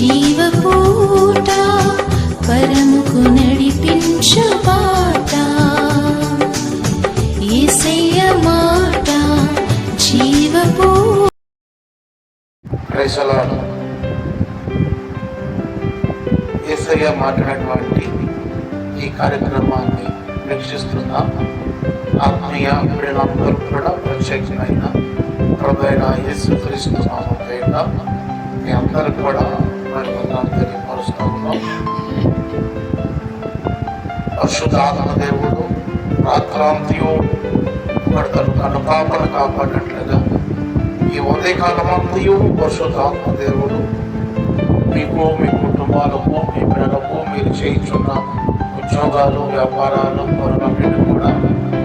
జీవపూట పరముకు నడిపించు బాట. ఏసయ్య మాట జీవపూ ప్రైసలాడు ఏసయ్య మాట్లాడినటువంటి ఈ కార్యక్రమాన్ని వీక్షిస్తున్న ఆత్మీయ ప్రేరణందరూ కూడా ప్రత్యేకమైన ప్రభు అయిన యేసు క్రీస్తు నామం పేరిట మీ అందరూ కూడా వందనాలు తెలియపరుస్తూ ఉన్నాం పరిశుద్ధ ఆత్మదేవుడు రాత్రాంతియు పడతలు కనుపాపలు కాపాడినట్లుగా ఈ ఉదయకాలమంతయు పరిశుద్ధాత్మ దేవుడు మీకు మీ కుటుంబాలకు మీ పిల్లలకు మీరు చేయించున్న ఉద్యోగాలు వ్యాపారాలు పొరలన్నింటినీ కూడా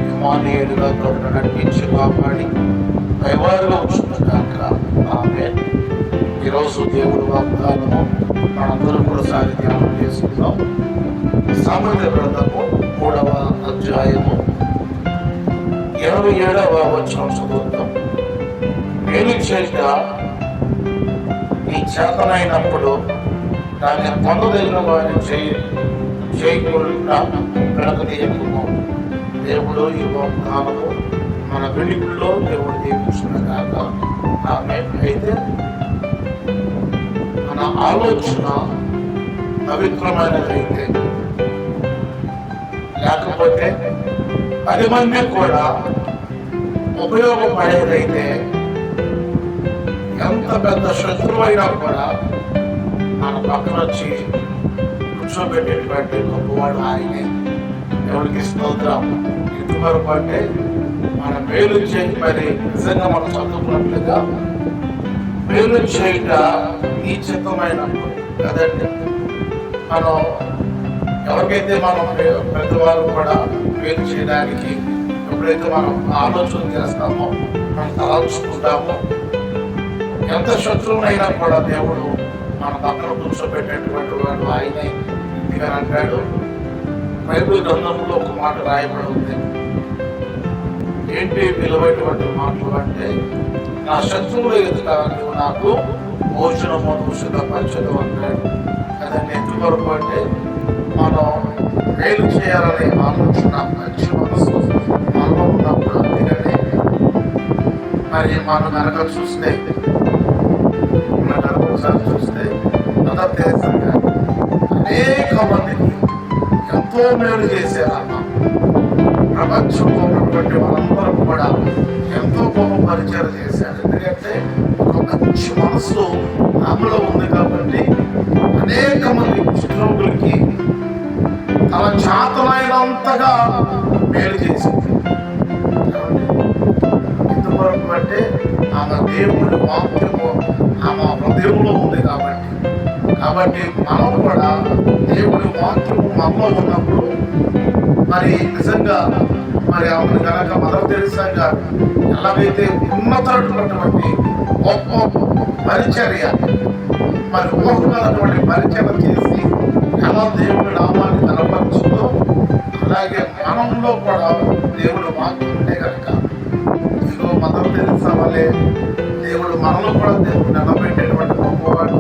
హిమాలయులుగా తోడు నడిపించి కాపాడి వైవారుగా ఉంచుతున్నాక ఆమె ఈరోజు దేవుడు వాగ్దానము మనందరం కూడా సారి ధ్యానం చేసుకుందాం. సామాన్య గ్రంథము మూడవ అధ్యాయము ఇరవై ఏడవ వచ్చిన చదువుతాం. మేలు చేత నీ చేతనైనప్పుడు దాన్ని పొందదగిన వారిని చేయి చేయకుండా వెనకదీయకున్నాం దేవుడు ఈ వాగ్దానము మన వెలుగులో దేవుడు దీవించిన కాక ఆమె అయితే ఆలోచన పవిత్రమైనదైతే లేకపోతే పది మంది కూడా ఉపయోగపడేదైతే ఎంత పెద్ద శత్రువైనా కూడా మన పక్కన వచ్చి కూర్చోబెట్టేటువంటి గొప్పవాడు ఆయనే. ఎవరికి స్తోత్రం. ఇంతవరకు అంటే మన మేలు చేసి మరి నిజంగా మనం చదువుకున్నట్లుగా మేలు చేయట ఈ చిత్తమైనప్పుడు కదండి మనం ఎవరికైతే మనం పెద్దవాళ్ళు కూడా మేలు చేయడానికి ఎప్పుడైతే మనం ఆలోచన చేస్తామో మనం తలాల్చుకుంటామో ఎంత శత్రువునైనా కూడా దేవుడు మన పక్కన కూర్చోబెట్టేటువంటి వాడు ఆయనే ఇక అంటాడు. బైబిల్ గ్రంథంలో ఒక మాట రాయబడి ఉంది. ఏంటి విలువైనటువంటి మాటలు అంటే నా శత్రువులు ఎదుట నువ్వు నాకు భోజనము దూషితపరచదు అంటాడు కదండి ఎందువరకు అంటే మనం మేలు చేయాలనే ఆలోచన మంచి మనసు మనలో ఉన్నప్పుడు అందుకని మరి మనం వెనక చూస్తే ఒకసారి చూస్తే మదర్ తెరేసా అనేక మందికి ఎంతో మేలు చేశారమ్మ ప్రపంచంలో ఉన్నటువంటి వాళ్ళందరూ కూడా ఎంతో గొప్ప పరిచయం చేశారు. ఎందుకంటే ఒక మంచి మనసు ఆమెలో ఉంది కాబట్టి అనేక మంది కుష్ఠరోగులకి తన చేతనైనంతగా మేలు చేసింది. ఇంతవరకు అంటే ఆమె దేవుడి వాక్యము ఆమె హృదయంలో ఉంది కాబట్టి. కాబట్టి మనం కూడా దేవుడి వాక్యము మనలో ఉన్నప్పుడు మరి నిజంగా మరి ఆమెను కనుక మదర్ తెరిసా గారు ఎలాగైతే ఉన్నతమైనటువంటి గొప్ప పరిచర్య మరి ఊహమైనటువంటి పరిచయం చేసి ఎలా దేవుడి నామాన్ని కనపరుచుతో అలాగే మనంలో కూడా దేవుడు వాక్యం కనుక ఇదిగో మదర్ తెరిసా వల్లే దేవుడు మనలో కూడా దేవుడు నిలబెట్టేటువంటి గొప్పవాడు.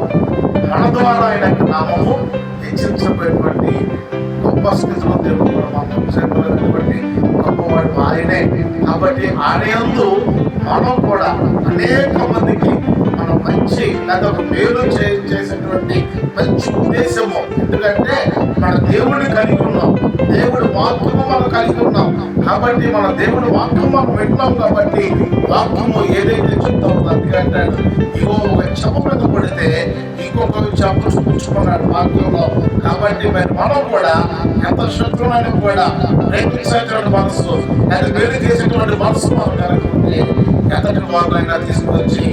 మన ద్వారా ఆయన నామము హెచ్చించబడినటువంటి గొప్ప స్థితిలో దేవుడు కూడా మనం చెప్పినటువంటి గొప్పవాడు ఆయనే కాబట్టి ఆయనందు మనం కూడా అనేక మందికి మనం మంచి లేదా ఒక మేలు చే చేసేటువంటి మంచి ఉద్దేశము. ఎందుకంటే మన దేవుడిని కలిగి ఉన్నాం. దేవుడి వాక్యము మనం కలిగి ఉన్నాం. కాబట్టి మన దేవుడి వాక్యం మనం వింటున్నాం కాబట్టి వాక్యము ఏదైతే చెప్తామో అందుకే అంటాడు. ఇగో ఒక చెప్ప మీద పడితే ఇంకొక చెప్ప చూపించుకున్నాడు వాక్యంలో. కాబట్టి మరి మనం కూడా ఎంత శత్రువులని కూడా ప్రేమించేటువంటి మనసు అది వేరు చేసేటువంటి మనసు మనం కలిగి ఉంటే ఎంతటి వారినైనా తీసుకొచ్చి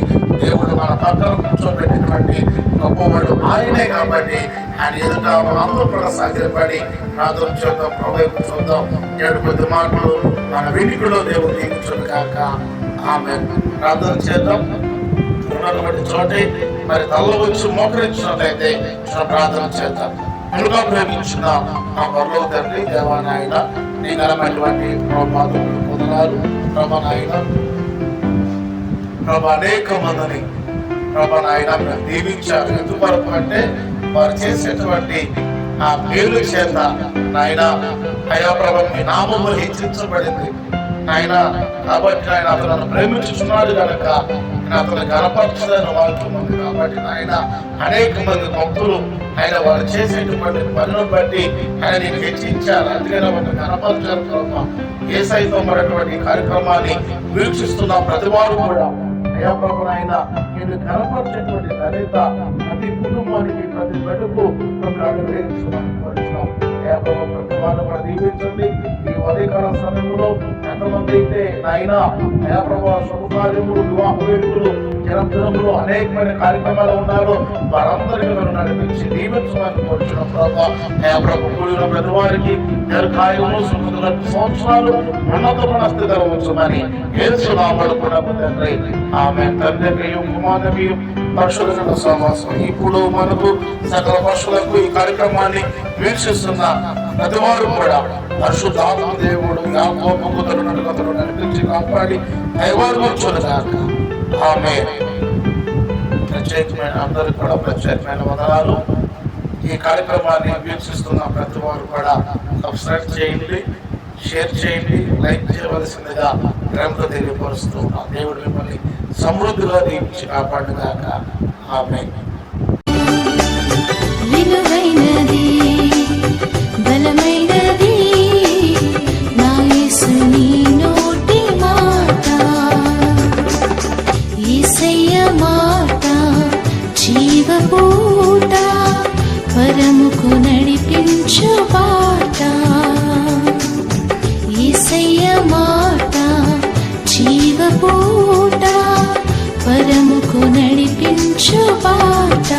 దేవుడు మన పక్కన కూర్చోబెట్టినటువంటి గొప్పవాడు ఆయనే కాబట్టి ఆయన ఎదుట అందరూ కూడా సాగిరపడి ప్రార్థన చేద్దాం ప్రభు చూద్దాం ఏడు కొద్ది మాటలు మన వీటికిలో దేవుడు దీవించుడు కాక ఆమె ప్రార్థన చేద్దాం. ఉన్నటువంటి చోటే మరి తల్ల వచ్చి మోకరించినట్లయితే ప్రార్థన చేద్దాం. ముందుగా ప్రేమించిన మా పరలో తండ్రి దేవానాయన నీ ఘనమైనటువంటి ప్రభావం పొందనాలు ప్రభానాయన ప్రభా అనేక మందిని ప్రభా నాయన మీరు దీవించారు. ఎందువరకు అంటే వారు చేసేటువంటి ఆ మేలు చేత నాయన అయా ప్రభా మీ నామము హెచ్చించబడింది. ఆయన కాబట్టి ఆయన అతను ప్రేమించుతున్నాడు కనుక నేను అతను గణపరచదని వాక్యం ఉంది. కాబట్టి ఆయన అనేక మంది భక్తులు ఆయన వారు చేసేటువంటి పనులను బట్టి ఆయన నేను హెచ్చించారు అందుకని వాటిని గణపరచారు ఏ సైతం ఉన్నటువంటి కార్యక్రమాన్ని వీక్షిస్తున్న ప్రతి వారు కూడా అయా ప్రభు ఆయన నేను కనపరిచేటువంటి దళిత ప్రతి కుటుంబానికి ప్రతి బిడ్డకు మిమ్మల్ని అనుగ్రహించున్నాం కోరుచున్నాం. అయా కూడా దీవించండి ఈ ఉదయకాల సమయంలో ఎంతమంది అయితే నాయన శుభకార్యములు వివాహ వేడుకలు అనేకమైన కార్యక్రమాలు ఉన్నారు వారందరికీ మీరు నడిపించి దీవించమని కోరుచున్నాం ప్రభావ అయా కూడిన ప్రతి వారికి దీర్ఘాయువు సుఖదుల సంవత్సరాలు ఉన్నతమైన స్థితిలో ఉంచమని ఏసునామడుకున్నప్పుడు తండ్రి ఆమె తండ్రి కుమారవి పరశుల సమాసం ఇప్పుడు మనకు సకల పక్షులకు ఈ కార్యక్రమాన్ని వీక్షిస్తున్న ప్రతివారు కూడా పరిశుద్ధాత్మ దేవుడు యాకోబు నడుకతలు నడిపించి కాపాడి దైవారు చూడగాక ఆమె ప్రత్యేకమైన అందరికి కూడా ప్రత్యేకమైన వదనాలు. ఈ కార్యక్రమాన్ని వీక్షిస్తున్న ప్రతి వారు కూడా సబ్స్క్రైబ్ చేయండి. షేర్ చేయండి లైక్ చేయవలసిందిగా ప్రేమతో తెలియపరుస్తూ ఆ దేవుడు మిమ్మల్ని సమృద్ధిగా దీవించి కాపాడుగాక. ఆమె బలమైన కొనడిపించు పాట